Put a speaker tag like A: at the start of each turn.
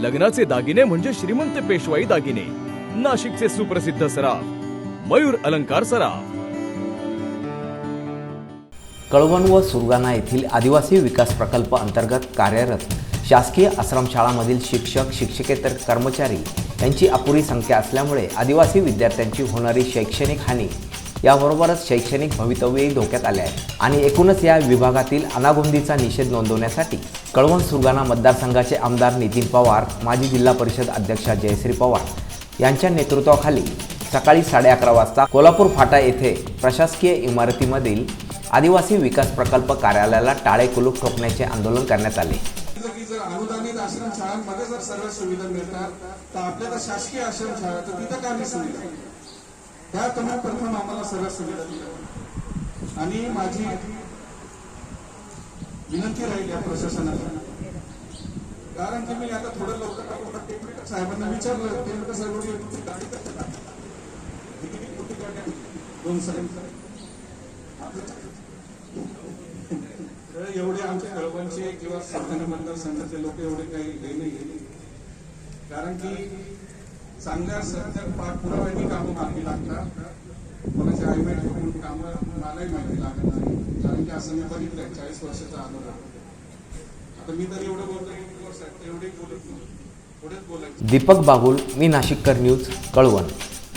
A: लग्नाचे दागिने म्हणजे श्रीमंत पेशवाई दागिने. नाशिकचे सुप्रसिद्ध सराफ मयूर अलंकार सराफ.
B: कळवण व सुरगाणा येथील आदिवासी विकास प्रकल्प अंतर्गत कार्यरत शासकीय आश्रमशाळामधील शिक्षक शिक्षकेतर कर्मचारी यांची अपुरी संख्या असल्यामुळे आदिवासी विद्यार्थ्यांची होणारी शैक्षणिक हानी याबरोबरच शैक्षणिक भवितव्यही धोक्यात आले आहे आणि एकूणच या विभागातील अनागोंदीचा निषेध नोंदवण्यासाठी कळवण सुरगाणा मतदारसंघाचे आमदार नितीन पवार माजी जिल्हा परिषद अध्यक्षा जयश्री पवार यांच्या नेतृत्वाखाली सकाळी साडे अकरा वाजता कोल्हापूर फाटा येथे प्रशासकीय इमारतीमधील आदिवासी विकास प्रकल्प कार्यालयाला टाळे कुलूप ठोकण्याचे आंदोलन करण्यात आले.
C: अनुदानित आश्रमशाळांमध्ये जर सर्व सुविधा मिळतात तर आपल्याला शासकीय आश्रमशाळा तर तिथं का सुविधा? त्या तुम्ही प्रथम आम्हाला सगळ्या सुविधा दिल्या आणि माझी विनंती राहील या प्रशासनाला. कारण की मी आता थोडं लवकर टेक्निकल साहेबांना विचारलं ते साहेब तुमची गाडी कसं किती कुठे गाड्या? दोन साहेब. तर एवढे आमच्या कळवणचे किंवा सातारा मतदारसंघाचे लोक एवढे काही हे नाही कारण की चांगल्या सध्या पाठपुराव्याने कामं मार्गी लागतात कोणाचे आईबाई ठोकून कामं मलाही माहिती लागत नाही कारण की असं मी बघितलंय चाळीस वर्षाचा अनुभव आता मी तर एवढं बोलतो की वर्ष एवढे बोलत नाही.
B: दीपक बागुल मी नाशिककर न्यूज कळवण.